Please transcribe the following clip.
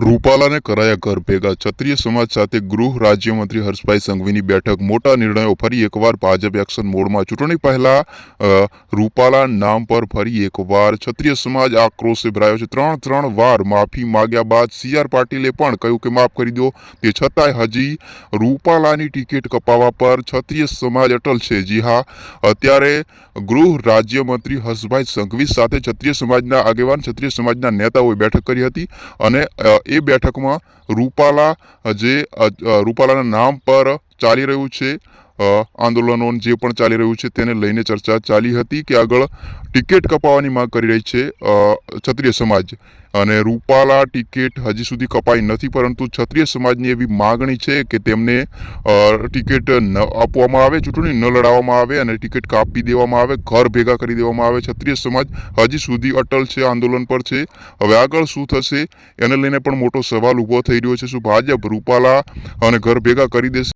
રૂપાલાને કરાયા ઘર ભેગા. ક્ષત્રિય સમાજ સાથે ગૃહ રાજ્યમંત્રી હર્ષભાઈ સંઘવીની બેઠક. મોટા નિર્ણયો ફરી એકવાર ભાજપ એક્શન મોડમાં. ચૂંટણી પહેલા રૂપાલા નામ પર ફરી એકવાર ક્ષત્રિય સમાજ આક્રોશે ભરાયો છે. ત્રણ ત્રણ વાર માફી માગ્યા બાદ સી આર પાટીલે પણ કહ્યું કે માફ કરી દો. તે છતાંય હજી રૂપાલાની ટિકિટ કપાવવા પર ક્ષત્રિય સમાજ અટલ છે. જી હા, અત્યારે ગૃહ રાજ્યમંત્રી હર્ષભાઈ સંઘવી સાથે ક્ષત્રિય સમાજના આગેવાન, ક્ષત્રિય સમાજના નેતાઓએ બેઠક કરી હતી અને એ બેઠકમાં રૂપાલા જે રૂપાલાના નામ પર ચાલી રહ્યું છે. આંદોલનો જે પણ ચાલી રહ્યું છે તેને લઈને ચર્ચા ચાલી હતી કે આગળ ટિકિટ કપાવવાની માંગ કરી રહી છે ક્ષત્રિય સમાજ. અને રૂપાલા ટિકિટ હજી સુધી કપાઈ નથી, પરંતુ ક્ષત્રિય સમાજની એવી માગણી છે કે તેમને ટિકિટ ન આપવામાં આવે, ચૂંટણી ન લડાવવામાં આવે અને ટિકિટ કાપી દેવામાં આવે, ઘર ભેગા કરી દેવામાં આવે. ક્ષત્રિય સમાજ હજી સુધી અટલ છે, આંદોલન પર છે. હવે આગળ શું થશે, એને લઈને પણ મોટો સવાલ ઊભો થઈ રહ્યો છે. શું ભાજપ, રૂપાલા અને ઘર ભેગા કરી દેશે?